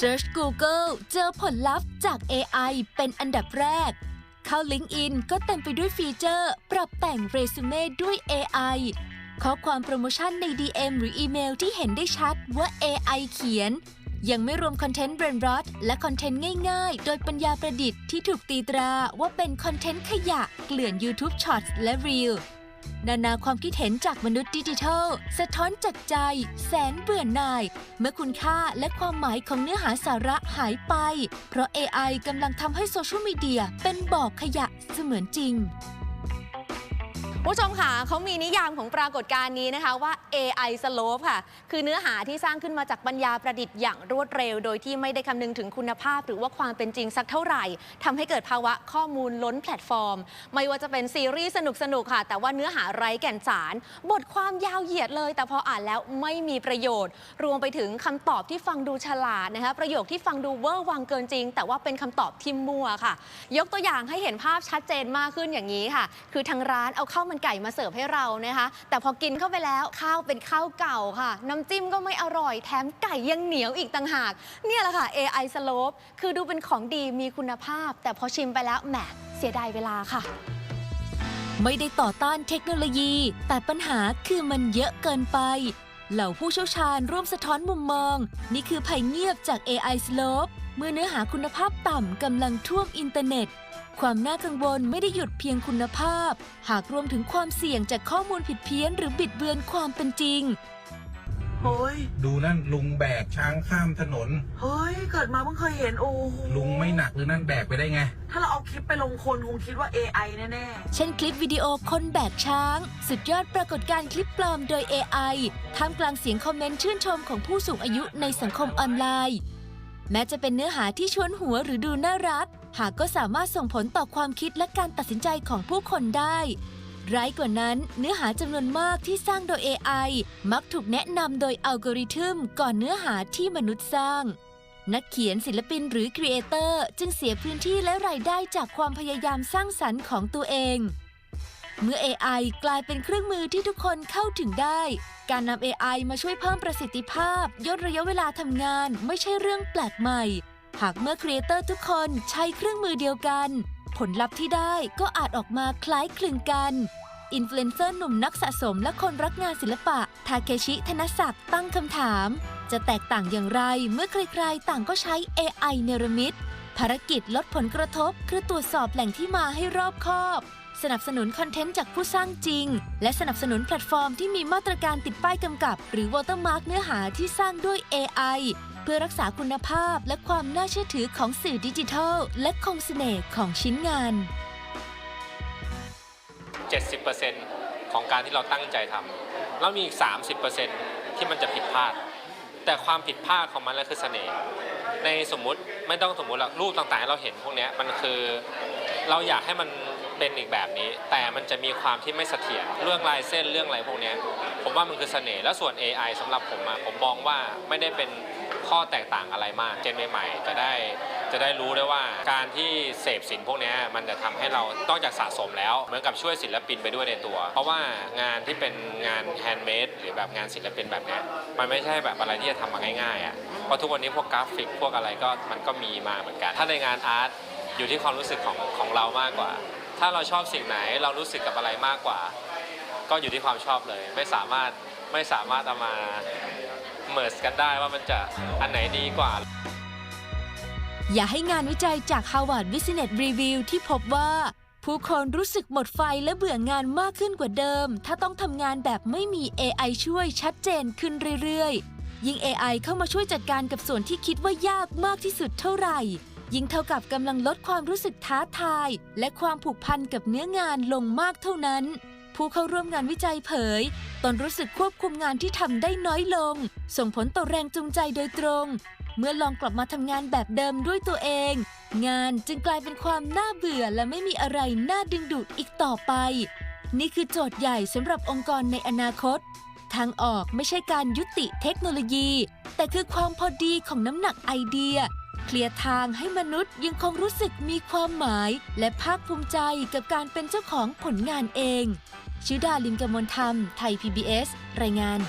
Search Google เจอผลลัพธ์จาก AI เป็นอันดับแรก เข้า LinkedIn ก็เต็มไปด้วยฟีเจอร์ ปรับแต่งเรซูเม่ด้วย AI ข้อความโปรโมชั่นใน DM หรืออีเมลที่เห็นได้ชัดว่า AI เขียน ยังไม่รวมคอนเทนต์เบรนรอดและคอนเทนต์ง่ายๆ โดยปัญญาประดิษฐ์ที่ถูกตีตราว่าเป็นคอนเทนต์ขยะเกลื่อน YouTube Shorts และ Reel นานาความคิดเห็นจากมนุษย์ดิจิทัล สะท้อนจากใจ แสนเบื่อหน่าย เมื่อคุณค่าและความหมายของเนื้อหาสาระหายไป เพราะ AI กำลังทำให้โซเชียลมีเดียเป็นบ่อขยะเสมือนจริง ผู้ชมค่ะเขามีนิยามของปรากฏการณ์นี้นะคะว่า AI slope ค่ะ คือเนื้อหาที่สร้างขึ้นมาจากปัญญาประดิษฐ์อย่างรวดเร็ว โดยที่ไม่ได้คำนึงถึงคุณภาพ หรือว่าความเป็นจริงสักเท่าไหร่ทำให้เกิดภาวะข้อมูลล้นแพลตฟอร์ม ไม่ว่าจะเป็นซีรีส์สนุกๆค่ะ แต่ว่าเนื้อหาไร้แก่นสาร บทความยาวเหยียดเลย แต่พออ่านแล้วไม่มีประโยชน์ รวมไปถึงคำตอบที่ฟังดูฉลาดนะคะประโยคที่ฟังดูเวอร์วังเกินจริง แต่ว่าเป็นคำตอบที่มั่วค่ะ ยกตัวอย่างให้เห็นภาพชัดเจนมากขึ้นอย่างนี้ค่ะ คือทางร้านเอาเข้าวมันไก่มาเสิร์ฟให้เรานะคะ แต่พอกินเข้าไปแล้วข้าวเป็นข้าวเก่าค่ะ น้ำจิ้มก็ไม่อร่อยแถมไก่ยังเหนียวอีกต่างหาก เนี่ยแหละค่ะ AI slope คือดูเป็นของดีมีคุณภาพ แต่พอชิมไปแล้วแหมเสียดายเวลาค่ะ ไม่ได้ต่อต้านเทคโนโลยี แต่ปัญหาคือมันเยอะเกินไปเหล่าผู้เชี่ยวชาญร่วมสะท้อนมุมมอง นี่คือภัยเงียบจาก AI Slope เมื่อเนื้อหาคุณภาพต่ำกำลังท่วมอินเทอร์เน็ต ความน่ากังวลไม่ได้หยุดเพียงคุณภาพ หากรวมถึงความเสี่ยงจากข้อมูลผิดเพี้ยนหรือบิดเบือนความเป็นจริง เฮ้ย ดูนั่นลุงแบกช้างข้ามถนน เฮ้ย เกิดมาเพิ่งเคยเห็นโอ้โหลุงไม่หนักหรือนั่นแบกไปได้ไง ถ้าเราเอาคลิปไปลงคนคงคิดว่า AI แน่เช่นคลิปวิดีโอคนแบกช้าง สุดยอดปรากฏการณ์คลิปปลอมโดย AI ท่ามกลางเสียงคอมเมนต์ชื่นชมของผู้สูงอายุในสังคมออนไลน์ แม้จะเป็นเนื้อหาที่ชวนหัวหรือดูน่ารัก หากก็สามารถส่งผลต่อความคิดและการตัดสินใจของผู้คนได้ ร้ายกว่านั้นเนื้อหาจำนวนมากที่สร้างโดย AI มักถูกแนะนำโดยอัลกอริทึมก่อนเนื้อหาที่มนุษย์สร้าง นักเขียนศิลปินหรือครีเอเตอร์จึงเสียพื้นที่และรายได้จากความพยายามสร้างสรรค์ของตัวเองเมื่อ AI กลายเป็นเครื่องมือที่ทุกคนเข้าถึงได้ การนำ AI มาช่วยเพิ่มประสิทธิภาพย่นระยะเวลาทำงานไม่ใช่เรื่องแปลกใหม่ หากเมื่อครีเอเตอร์ทุกคนใช้เครื่องมือเดียวกัน ผลลัพธ์ที่ได้ก็อาจออกมาคล้ายคลึงกัน อินฟลูเอนเซอร์หนุ่มนักสะสมและคนรักงานศิลปะ ทาเคชิธนศักดิ์ตั้งคำถาม จะแตกต่างอย่างไรเมื่อใครๆ ต่างก็ใช้ AI เนรมิตภารกิจลดผลกระทบ คือตรวจสอบแหล่งที่มาให้รอบคอบ สนับสนุนคอนเทนต์จากผู้สร้างจริง และสนับสนุนแพลตฟอร์มที่มีมาตรการติดป้ายกำกับ หรือวอเตอร์มาร์กเนื้อหาที่สร้างด้วย AI เพื่อรักษาคุณภาพและความน่าเชื่อถือของสื่อดิจิทัล และคงเสน่ห์ของชิ้นงาน 70%ของการที่เราตั้งใจทำแล้วมีอีก 30%ที่มันจะผิดพลาด แต่ความผิดพลาดของมันแล้วคือเสน่ห์ในสมมุติไม่ต้องสมมุติหรอกรูปต่างๆที่เราเห็นพวกนี้มันคือเราอยากให้มันเป็นอีกแบบนี้ แต่มันจะมีความที่ไม่เสถียรเรื่องลายเส้นเรื่องอะไรพวกนี้ผมว่ามันคือเสน่ห์แล้วส่วน AI สำหรับผมอะผมมองว่าไม่ได้เป็น ข้อแตกต่างอะไรมาก เจนใหม่ๆจะได้จะได้รู้ได้ว่าการที่เสพสินพวกนี้มันจะทำให้เราต้องจากสะสมแล้ว เหมือนกับช่วยศิลปินไปด้วยในตัว เพราะว่างานที่เป็นงานแฮนด์เมดหรือแบบงานศิลปินแบบนี้มันไม่ใช่แบบอะไรที่จะทำมาง่ายๆอะเพราะทุกวันนี้พวกกราฟิกพวกอะไรก็มันก็มีมาเหมือนกัน ถ้าในงานอาร์ตอยู่ที่ความรู้สึกของของเรามากกว่า ถ้าเราชอบสิ่งไหนเรารู้สึกกับอะไรมากกว่า ก็อยู่ที่ความชอบเลย ไม่สามารถไม่สามารถเอามา เมิร์สกันได้ว่ามันจะอันไหนดีกว่า อย่าให้งานวิจัยจาก Harvard Business Review ที่พบว่า ผู้คนรู้สึกหมดไฟและเบื่องานมากขึ้นกว่าเดิม ถ้าต้องทำงานแบบไม่มี AI ช่วยชัดเจนขึ้นเรื่อยๆ ยิ่ง AI เข้ามาช่วยจัดการกับส่วนที่คิดว่ายากมากที่สุดเท่าไหร่ ยิ่งเท่ากับกำลังลดความรู้สึกท้าทาย และความผูกพันกับเนื้องานลงมากเท่านั้น ผู้เข้าร่วมงานวิจัยเผย ตนรู้สึกควบคุมงานที่ทำได้น้อยลง ส่งผลต่อแรงจูงใจโดยตรง เมื่อลองกลับมาทำงานแบบเดิมด้วยตัวเอง งานจึงกลายเป็นความน่าเบื่อและไม่มีอะไรน่าดึงดูดอีกต่อไป นี่คือโจทย์ใหญ่สำหรับองค์กรในอนาคต ทางออกไม่ใช่การยุติเทคโนโลยี แต่คือความพอดีของน้ำหนักไอเดีย เคลียร์ทางให้มนุษย์ยังคงรู้สึกมีความหมาย และภาคภูมิใจกับการเป็นเจ้าของผลงานเอง ชิดาลิมกมลธรรม ไทย PBS รายงาน